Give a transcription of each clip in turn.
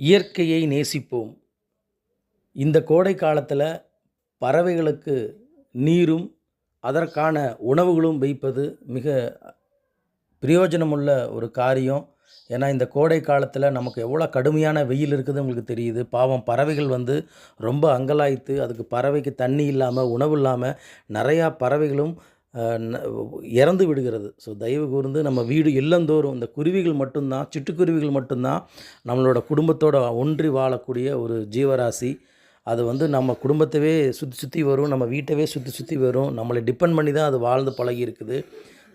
இயற்கையை நேசிப்போம். இந்த கோடை காலத்தில் பறவைகளுக்கு நீரும் அதற்கான உணவுகளும் வைப்பது மிக பிரயோஜனமுள்ள ஒரு காரியம். ஏன்னா இந்த கோடை காலத்தில் நமக்கு எவ்வளோ கடுமையான வெயில் இருக்குது உங்களுக்கு தெரியுது. பாவம் பறவைகள் வந்து ரொம்ப அங்கலாய்த்து அதுக்கு பறவைக்கு தண்ணி இல்லாமல் உணவு இல்லாமல் நிறையா பறவைகளும் இறந்து விடுகிறது. ஸோ தயவு கூர்ந்து நம்ம வீடு இல்லந்தோறும் இந்த குருவிகள் மட்டும்தான் சிட்டுக்குருவிகள் மட்டும்தான் நம்மளோட குடும்பத்தோட ஒன்றி வாழக்கூடிய ஒரு ஜீவராசி. அது வந்து நம்ம குடும்பத்தவே சுற்றி சுற்றி வரும் நம்ம வீட்டவே சுற்றி சுற்றி வரும். நம்மளை டிபெண்ட் பண்ணி தான் அது வாழ்ந்து பழகி இருக்குது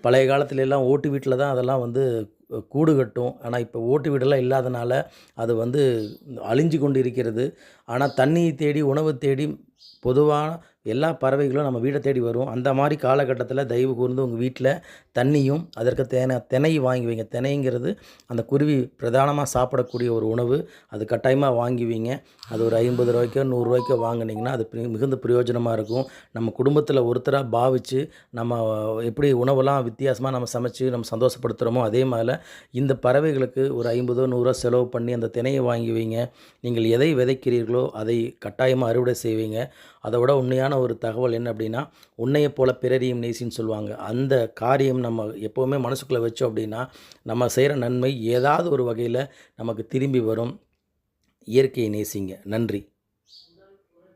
பழைய காலத்துல எல்லாம் ஓட்டு வீட்டில் தான் அதெல்லாம் வந்து கூடு கட்டும். ஆனால் இப்போ ஓட்டு வீடெல்லாம் இல்லாதனால அது வந்து அழிஞ்சு கொண்டு இருக்கிறது ஆனால் தண்ணியை தேடி உணவு தேடி பொதுவான எல்லா பறவைகளும் நம்ம வீடை தேடி வரும். அந்த மாதிரி காலகட்டத்தில் தயவு கூர்ந்து உங்கள் வீட்டில் தண்ணியும் அதற்கு தேன தினை வாங்கி வைங்க. தினைங்கிறது அந்த குருவி பிரதானமாக சாப்பிடக்கூடிய ஒரு உணவு. அது கட்டாயமாக வாங்கி வைங்க. அது ஒரு ஐம்பது ரூபாய்க்கோ நூறுரூவாய்க்கோ வாங்கினீங்கன்னா அது மிகுந்த பிரயோஜனமாக இருக்கும். நம்ம குடும்பத்தில் ஒருத்தராக பாவித்து நம்ம எப்படி உணவெல்லாம் வித்தியாசமாக நம்ம சமைச்சு நம்ம சந்தோஷப்படுத்துகிறோமோ அதே மாதிரி இந்த பறவைகளுக்கு ஒரு ஐம்பதோ நூறுரூவா செலவு பண்ணி அந்த தினையை வாங்கி வைங்க. நீங்கள் எதை விதைக்கிறீர்களோ அதை கட்டாயமாக அறுவடை செய்வீங்க. அதை விட உண்மையான ஒரு தகவல் என்ன அப்படின்னா உன்னையை போல பிறரையும் நேசின்னு சொல்லுவாங்க. அந்த காரியம் நம்ம எப்போவுமே மனசுக்குள்ளே வச்சோம் அப்படின்னா நம்ம செய்கிற நன்மை ஏதாவது ஒரு வகையில் நமக்கு திரும்பி வரும். இயற்கையை நேசிங்க. நன்றி.